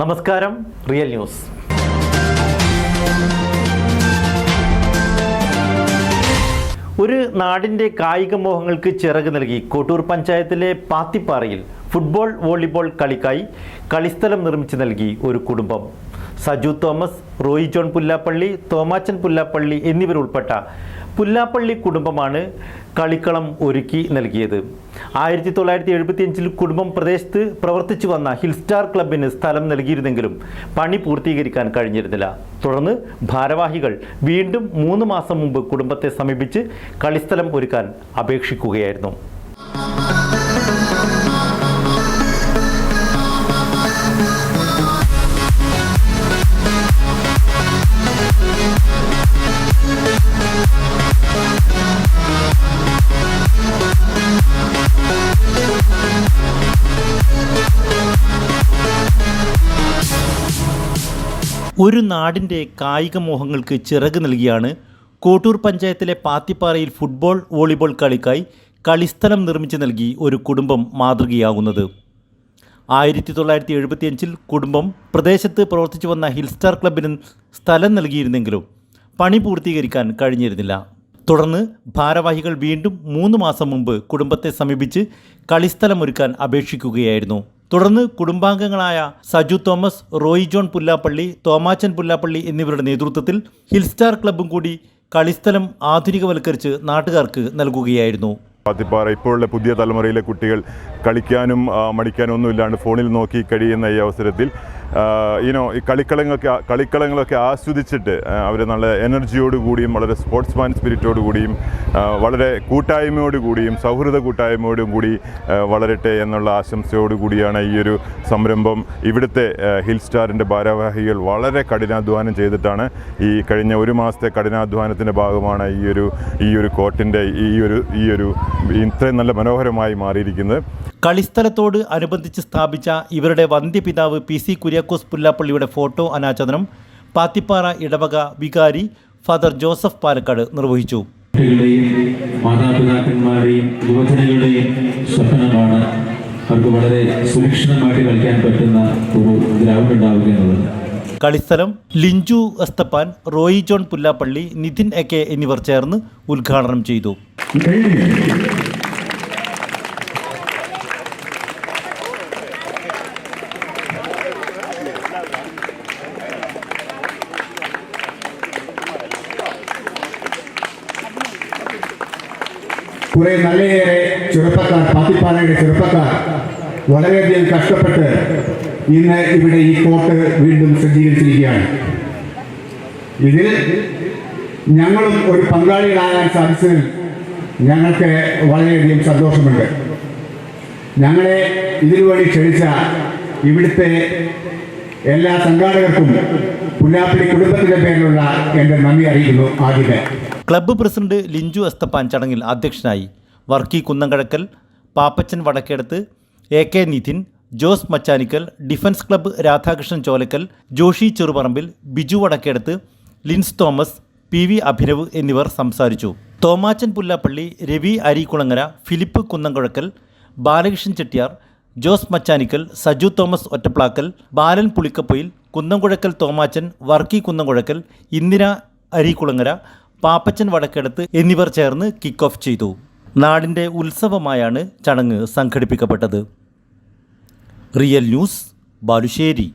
നമസ്കാരം real news. ഒരു നാടിന്റെ കായിക മോഹങ്ങൾക്ക് ചിറക് നൽകി കോട്ടൂർ പഞ്ചായത്തിലെ പാത്തിപ്പാറയിൽ ഫുട്ബോൾ വോളിബോൾ കളിക്കായി കളിസ്ഥലം നിർമ്മിച്ചു നൽകി ഒരു കുടുംബം. സജു തോമസ് റോയി ജോൺ പുല്ലാപ്പള്ളി തോമാച്ചൻ പുല്ലാപ്പള്ളി എന്നിവരുൾപ്പെട്ട പുല്ലാപ്പള്ളി കുടുംബമാണ് കളിക്കളം ഒരുക്കി നൽകിയത്. ആയിരത്തി തൊള്ളായിരത്തി എഴുപത്തിയഞ്ചിൽ കുടുംബം പ്രദേശത്ത് പ്രവർത്തിച്ചു വന്ന ഹിൽ സ്റ്റാർ ക്ലബിന് സ്ഥലം നൽകിയിരുന്നെങ്കിലും പണി പൂർത്തീകരിക്കാൻ കഴിഞ്ഞിരുന്നില്ല. തുടർന്ന് ഭാരവാഹികൾ വീണ്ടും മൂന്ന് മാസം മുമ്പ് കുടുംബത്തെ സമീപിച്ച് കളിസ്ഥലം ഒരുക്കാൻ അപേക്ഷിക്കുകയായിരുന്നു. ഒരു നാടിന്റെ കായിക മോഹങ്ങൾക്ക് ചിറക് നൽകിയാണ് കോട്ടൂർ പഞ്ചായത്തിലെ പാത്തിപ്പാറയിൽ ഫുട്ബോൾ വോളിബോൾ കളിക്കായി കളിസ്ഥലം നിർമ്മിച്ച് നൽകി ഒരു കുടുംബം മാതൃകയാകുന്നത്. ആയിരത്തി തൊള്ളായിരത്തി എഴുപത്തിയഞ്ചിൽ കുടുംബം പ്രദേശത്ത് പ്രവർത്തിച്ചു വന്ന ഹിൽ സ്റ്റാർ ക്ലബിന് സ്ഥലം നൽകിയിരുന്നെങ്കിലും പണി പൂർത്തീകരിക്കാൻ കഴിഞ്ഞിരുന്നില്ല. തുടർന്ന് ഭാരവാഹികൾ വീണ്ടും മൂന്ന് മാസം മുമ്പ് കുടുംബത്തെ സമീപിച്ച് കളിസ്ഥലമൊരുക്കാൻ അപേക്ഷിക്കുകയായിരുന്നു. തുടർന്ന് കുടുംബാംഗങ്ങളായ സജു തോമസ് റോയി ജോൺ പുല്ലാപ്പള്ളി തോമാച്ചൻ പുല്ലാപ്പള്ളി എന്നിവരുടെ നേതൃത്വത്തിൽ ഹിൽ സ്റ്റാർ ക്ലബ്ബും കൂടി കളിസ്ഥലം ആധുനികവൽക്കരിച്ച് നാട്ടുകാർക്ക് നൽകുകയായിരുന്നു. പാത്തിപ്പാറ ഇപ്പോഴുള്ള പുതിയ തലമുറയിലെ കുട്ടികൾ കളിക്കാനും മടിക്കാനും ഒന്നുമില്ലാണ്ട് ഫോണിൽ നോക്കി കഴിയുന്ന ഈ അവസരത്തിൽ ഈനോ ഈ കളിക്കളങ്ങളൊക്കെ കളിക്കളങ്ങളൊക്കെ ആസ്വദിച്ചിട്ട് അവർ നല്ല എനർജിയോട് കൂടിയും വളരെ സ്പോർട്സ്മാൻ സ്പിരിറ്റോട് കൂടിയും വളരെ കൂട്ടായ്മയോട് കൂടിയും സൗഹൃദ കൂട്ടായ്മയോടും കൂടി വളരട്ടെ എന്നുള്ള ആശംസയോട് കൂടിയാണ് ഈ ഒരു സംരംഭം. ഇവിടുത്തെ ഹിൽ സ്റ്റാറിന്റെ ഭാരവാഹികൾ വളരെ കഠിനാധ്വാനം ചെയ്തിട്ടാണ് ഈ കഴിഞ്ഞ ഒരു മാസത്തെ കഠിനാധ്വാനത്തിന്റെ ഭാഗമാണ് ഈ ഒരു ഈ ഒരു കോർട്ടിന്റെ ഈ ഒരു ഈ ഒരു ഇത്രയും നല്ല മനോഹരമായി മാറിയിരിക്കുന്നത്. കളിസ്ഥലത്തോട് അനുബന്ധിച്ച് സ്ഥാപിച്ച ഇവരുടെ വന്ധ്യപിതാവ് പി സി കുര്യാക്കോസ് പുല്ലാപ്പള്ളിയുടെ ഫോട്ടോ അനാച്ഛാദനം പാത്തിപ്പാറ ഇടവക വികാരി ഫാദർ ജോസഫ് പാലക്കാട് നിർവഹിച്ചു. യുവജനങ്ങളുടെയും സ്വപ്നമാണ് അവർക്ക് വളരെ സുരക്ഷിതമായിട്ട് കളിക്കാൻ പറ്റുന്ന ഒരു ഗ്രൗണ്ട് ഉണ്ടാവുക എന്നുള്ളത്. കളിസ്ഥലം ലിഞ്ചു എസ്തപ്പാൻ റോയി ജോൺ പുല്ലാപ്പള്ളി നിതിൻ എ കെ എന്നിവർ ചേർന്ന് ഉദ്ഘാടനം ചെയ്തു. കുറെ നല്ലയേറെ ചെറുപ്പക്കാർ പാത്തിപ്പാറയുടെ ചെറുപ്പക്കാർ വളരെയധികം കഷ്ടപ്പെട്ട് ഇന്ന് ഇവിടെ ഈ കോട്ട് വീണ്ടും സജ്ജീകരിച്ചിരിക്കുകയാണ്. ഇതിൽ ഞങ്ങളും ഒരു പങ്കാളികളാകാൻ സാധിച്ചതിൽ ഞങ്ങൾക്ക് വളരെയധികം സന്തോഷമുണ്ട്. ഞങ്ങളെ ഇതിനുവേണ്ടി ക്ഷണിച്ച ഇവിടുത്തെ എല്ലാ സംഘാടകർക്കും പുല്ലാപ്പിടി കുടുംബത്തിന്റെ പേരിലുള്ള എന്റെ നന്ദി അറിയിക്കുന്നു ആദ്യമേ. ക്ലബ്ബ് പ്രസിഡന്റ് ലിഞ്ചു അസ്തപ്പാൻ ചടങ്ങിൽ അധ്യക്ഷനായി Varkey Kunnamkazhakkal Pappachan Vadakkedathu A K Nithin Jose Machanickal defence club Radhakrishnan Cholakkal Joshi Cheruparambil Biju Vadakkedathu Lins Thomas P V Abhinav എന്നിവർ സംസാരിച്ചു. തോമാച്ചൻ പുല്ലാപ്പള്ളി രവി അരീക്കുളങ്ങര ഫിലിപ്പ് കുന്നംകുഴക്കൽ ബാലകൃഷ്ണൻ ചെട്ടിയാർ ജോസ് മച്ചാനിക്കൽ സജു തോമസ് ഒറ്റപ്ലാക്കൽ ബാലൻ പുളിക്കപ്പൊയിൽ കുന്നംകുഴക്കൽ തോമാച്ചൻ വർക്കി കുന്നംകുഴക്കൽ ഇന്ദിര അരീക്കുളങ്ങര പാപ്പച്ചൻ വടക്കെടുത്ത് എന്നിവർ ചേർന്ന് കിക്ക് ഓഫ് ചെയ്തു. നാടിന്റെ ഉത്സവമായാണ് ചടങ്ങ് സംഘടിപ്പിക്കപ്പെട്ടത്. Real news Balussery.